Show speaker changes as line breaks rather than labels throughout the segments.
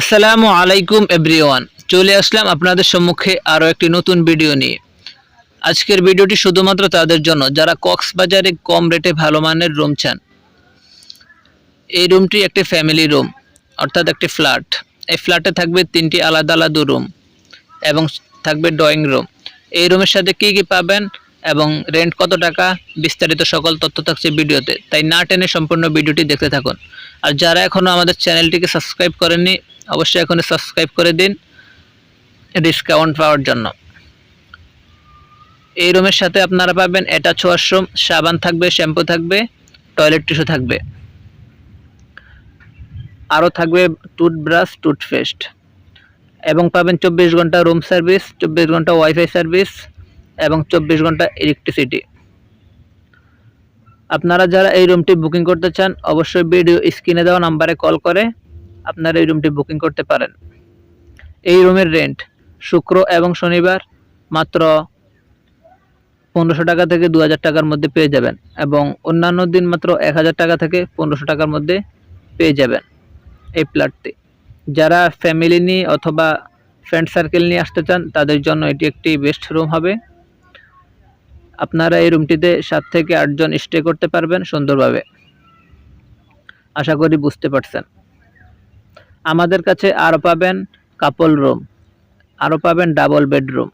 আসসালামু আলাইকুম এভরিওয়ান। চলে আসলাম আপনাদের সম্মুখে আরও একটি নতুন ভিডিও নিয়ে। আজকের ভিডিওটি শুধুমাত্র তাদের জন্য, যারা কক্সবাজারে কম রেটে ভালো মানের রুম চান। এই রুমটি একটি ফ্যামিলি রুম, অর্থাৎ একটি ফ্ল্যাট। এই ফ্ল্যাটে থাকবে তিনটি আলাদা আলাদা রুম এবং থাকবে ড্রয়িং রুম। এই রুমের সাথে কি কি পাবেন? এবং রেন্ট কত টাকা, বিস্তারিত সকল তথ্য থাকছে ভিডিওতে। তাই না টেনে সম্পূর্ণ ভিডিওটি দেখতে থাকুন। আর যারা এখনও আমাদের চ্যানেলটিকে সাবস্ক্রাইব করেননি, অবশ্যই এখনই সাবস্ক্রাইব করে দিন ডিসকাউন্ট পাওয়ার জন্য। এই রুমের সাথে আপনারা পাবেন অ্যাটাচ ওয়াশরুম সাবান থাকবে শ্যাম্পু থাকবে টয়লেট টিস্যু থাকবে। আরও থাকবে টুথব্রাশ টুথপেস্ট এবং পাবেন চব্বিশ ঘণ্টা রুম সার্ভিস চব্বিশ ঘণ্টা ওয়াইফাই সার্ভিস এবং চব্বিশ ঘণ্টা ইলেকট্রিসিটি আপনারা যারা এই রুমটি বুকিং করতে চান, অবশ্যই ভিডিও স্ক্রিনে দেওয়া নাম্বারে কল করে আপনারা এই রুমটি বুকিং করতে পারেন। এই রুমের রেন্ট শুক্র এবং শনিবার মাত্র পনেরোশো টাকা থেকে দু হাজার টাকার মধ্যে পেয়ে যাবেন এবং অন্যান্য দিন মাত্র এক হাজার টাকা থেকে পনেরোশো টাকার মধ্যে পেয়ে যাবেন এই প্লাটটি যারা ফ্যামিলি নিয়ে অথবা ফ্রেন্ড সার্কেল নিয়ে আসতে চান, তাদের জন্য এটি একটি বেস্ট রুম হবে। আপনারা এই রুমটিতে সাত থেকে আটজন স্টে করতে পারবেন সুন্দরভাবে। আশা করি বুঝতে পারছেন। আমাদের কাছে আরও পাবেন কাপল রুম আরও পাবেন ডাবল বেডরুম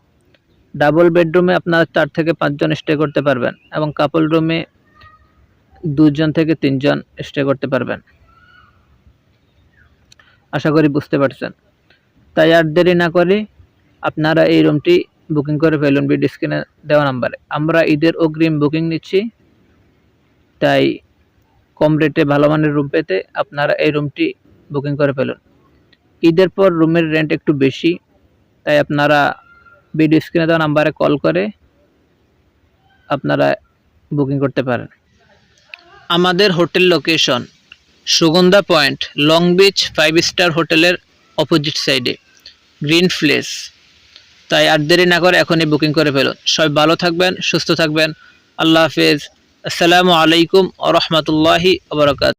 ডাবল বেডরুমে আপনারা চার থেকে পাঁচজন স্টে করতে পারবেন এবং কাপল রুমে দুজন থেকে তিনজন স্টে করতে পারবেন। আশা করি বুঝতে পারছেন। তাই আর দেরি না করে আপনারা এই রুমটি বুকিং করে ফেলুন বিড স্ক্রিনে দেওয়া নাম্বারে আমরা ঈদের অগ্রিম বুকিং নিচ্ছি, তাই কম রেটে ভালো মানের রুম পেতে আপনারা এই রুমটি বুকিং করে ফেলুন। ঈদের পর রুমের রেন্ট একটু বেশি, তাই আপনারা ভিডিও স্ক্রিনে দেওয়া নাম্বারে কল করে আপনারা বুকিং করতে পারেন। আমাদের hotel location Sugandha point long beach five star হোটেলের অপোজিট সাইডে গ্রিন প্লেস তাই আর দেরি না করে এখনই বুকিং করে ফেলুন সবাই ভালো থাকবেন, সুস্থ থাকবেন। আল্লাহ হাফেজ। আসসালামু আলাইকুম আ রহমতুল্লাহি আবরকাত